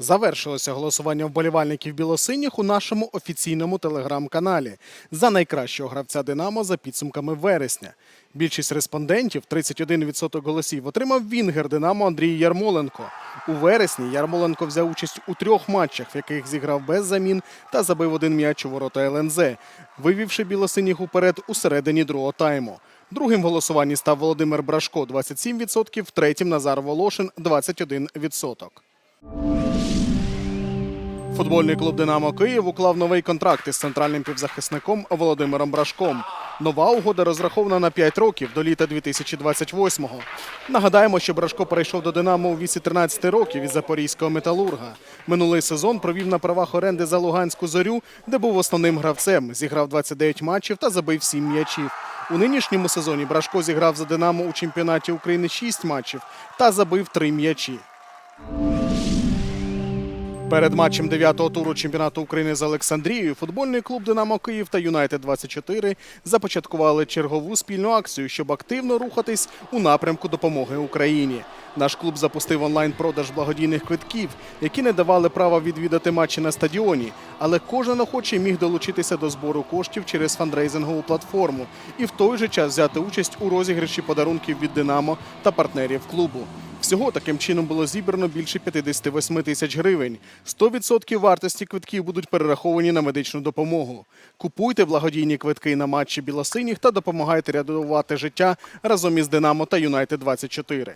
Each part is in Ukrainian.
Завершилося голосування вболівальників білосиніх у нашому офіційному телеграм-каналі за найкращого гравця Динамо за підсумками вересня. Більшість респондентів, 31% голосів, отримав Вінгер Динамо Андрій Ярмоленко. У вересні Ярмоленко взяв участь у трьох матчах, в яких зіграв без замін та забив один м'яч у ворота ЛНЗ, вивівши білосиніх уперед у середині другого тайму. Другим в голосуванні став Володимир Брашко 27%, третім Назар Волошин 21%. Футбольний клуб Динамо Київ уклав новий контракт із центральним півзахисником Володимиром Брашком. Нова угода розрахована на 5 років до літа 2028-го. Нагадаємо, що Брашко перейшов до Динамо у віці 13 років із запорізького металурга. Минулий сезон провів на правах оренди за Луганську зорю, де був основним гравцем. Зіграв 29 матчів та забив 7 м'ячів. У нинішньому сезоні Брашко зіграв за Динамо у чемпіонаті України 6 матчів та забив 3 м'ячі. Перед матчем 9-го туру чемпіонату України з Олександрією футбольний клуб Динамо Київ та Юнайтед 24 започаткували чергову спільну акцію, щоб активно рухатись у напрямку допомоги Україні. Наш клуб запустив онлайн-продаж благодійних квитків, які не давали права відвідати матчі на стадіоні, але кожен охочий міг долучитися до збору коштів через фандрейзингову платформу і в той же час взяти участь у розіграші подарунків від Динамо та партнерів клубу. Всього таким чином було зібрано більше 58 тисяч гривень. 100% вартості квитків будуть перераховані на медичну допомогу. Купуйте благодійні квитки на матчі білосиніх та допомагайте рятувати життя разом із Динамо та Юнайтед 24.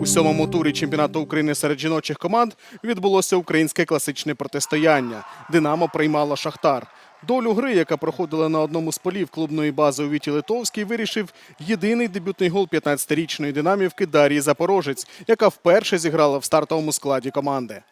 У сьомому турі чемпіонату України серед жіночих команд відбулося українське класичне протистояння. Динамо приймало Шахтар. Долю гри, яка проходила на одному з полів клубної бази у Віті Литовській, вирішив єдиний дебютний гол 15-річної динамівки Дарії Запорожець, яка вперше зіграла в стартовому складі команди.